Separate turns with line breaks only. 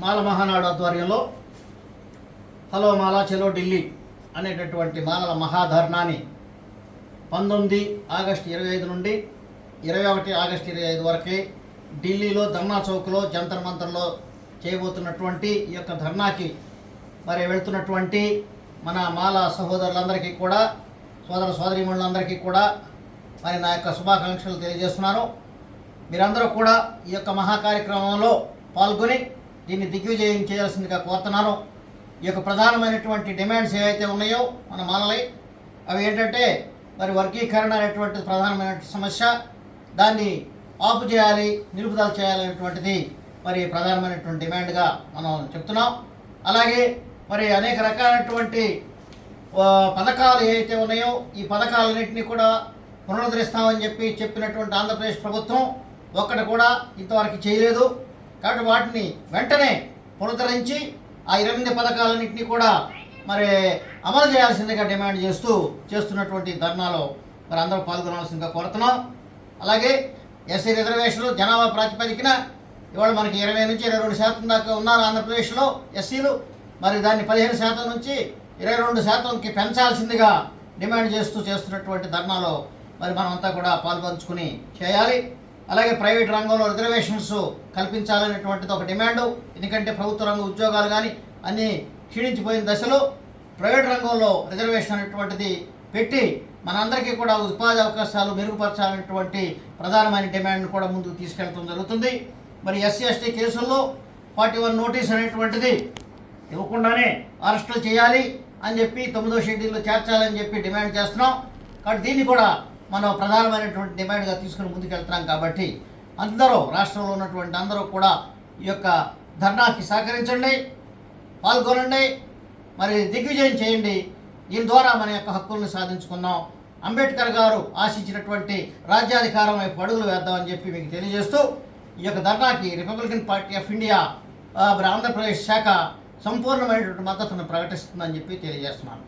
మాల మహానాడు ఆధ్వర్యంలో హలో మాలా చెలో ఢిల్లీ అనేటటువంటి మాలల మహాధర్నాన్ని పంతొమ్మిది ఆగస్టు ఇరవై ఐదు నుండి ఇరవై ఒకటి ఆగస్టు ఇరవై ఐదు వరకే ఢిల్లీలో ధర్నా చౌక్లో జంతర్ మంతర్లో చేయబోతున్నటువంటి ఈ యొక్క ధర్నాకి మరి వెళ్తున్నటువంటి మన మాల సహోదరులందరికీ కూడా సోదర సోదరీమణులందరికీ కూడా మరి నా యొక్క శుభాకాంక్షలు తెలియజేస్తున్నాను. మీరందరూ కూడా ఈ యొక్క మహా కార్యక్రమంలో పాల్గొని దీన్ని దిగ్విజయం చేయాల్సిందిగా కోరుతున్నాను. ఈ యొక్క ప్రధానమైనటువంటి డిమాండ్స్ ఏవైతే ఉన్నాయో మన మాలలై అవి ఏంటంటే మరి వర్గీకరణ అనేటువంటి ప్రధానమైన సమస్య. దాన్ని ఆపు చేయాలి నిలుపుదల చేయాలనేటువంటిది మరి ప్రధానమైనటువంటి డిమాండ్గా మనం చెప్తున్నాం. అలాగే మరి అనేక రకాలైనటువంటి పథకాలు ఏవైతే ఉన్నాయో ఈ పథకాలన్నింటినీ కూడా పునరుద్ధరిస్తామని చెప్పి చెప్పినటువంటి ఆంధ్రప్రదేశ్ ప్రభుత్వం ఒక్కటి కూడా ఇంతవరకు చేయలేదు. కాబట్టి వాటిని వెంటనే పునరుద్ధరించి ఆ ఇరవై ఎనిమిది పథకాలన్నింటినీ కూడా మరి అమలు చేయాల్సిందిగా డిమాండ్ చేస్తూ చేస్తున్నటువంటి ధర్నాలో మరి అందరూ పాల్గొనాల్సిందిగా కోరుతున్నాం. అలాగే ఎస్సీ రిజర్వేషన్లు జనాభా ప్రాతిపదికన ఇవాళ మనకి ఇరవై నుంచి ఇరవై రెండు శాతం దాకా ఉన్నారు ఆంధ్రప్రదేశ్లో ఎస్సీలు. మరి దాన్ని పదిహేను శాతం నుంచి ఇరవై రెండు శాతంకి పెంచాల్సిందిగా డిమాండ్ చేస్తూ చేస్తున్నటువంటి ధర్నాలో మరి మనమంతా కూడా పాల్పంచుకుని చేయాలి. అలాగే ప్రైవేట్ రంగంలో రిజర్వేషన్స్ కల్పించాలనేటువంటిది ఒక డిమాండు. ఎందుకంటే ప్రభుత్వ రంగ ఉద్యోగాలు కానీ అన్నీ క్షీణించిపోయిన దశలో ప్రైవేట్ రంగంలో రిజర్వేషన్ అనేటువంటిది పెట్టి మనందరికీ కూడా ఉపాధి అవకాశాలు మెరుగుపరచాలనేటువంటి ప్రధానమైన డిమాండ్ను కూడా ముందుకు తీసుకెళ్ళడం జరుగుతుంది. మరి ఎస్సీ ఎస్టీ కేసుల్లో ఫార్టీ వన్ నోటీస్ అనేటువంటిది ఇవ్వకుండానే అరెస్టులు చేయాలి అని చెప్పి తొమ్మిదో షెడ్యూల్లో చేర్చాలని చెప్పి డిమాండ్ చేస్తున్నాం. కాబట్టి దీన్ని కూడా మనం ప్రధానమైనటువంటి డిమాండ్గా తీసుకుని ముందుకెళ్తున్నాం కాబట్టి అందరూ రాష్ట్రంలో ఉన్నటువంటి అందరూ కూడా ఈ యొక్క ధర్నాకి సహకరించండి పాల్గొనండి మరి దిగ్విజయం చేయండి. దీని ద్వారా మన యొక్క హక్కులను సాధించుకుందాం. అంబేద్కర్ గారు ఆశించినటువంటి రాజ్యాధికారం వైపు అడుగులు వేద్దామని చెప్పి మీకు తెలియజేస్తూ ఈ యొక్క ధర్నాకి రిపబ్లికన్ పార్టీ ఆఫ్ ఇండియా మరి ఆంధ్రప్రదేశ్ శాఖ సంపూర్ణమైనటువంటి మద్దతును ప్రకటిస్తుందని చెప్పి తెలియజేస్తున్నాను.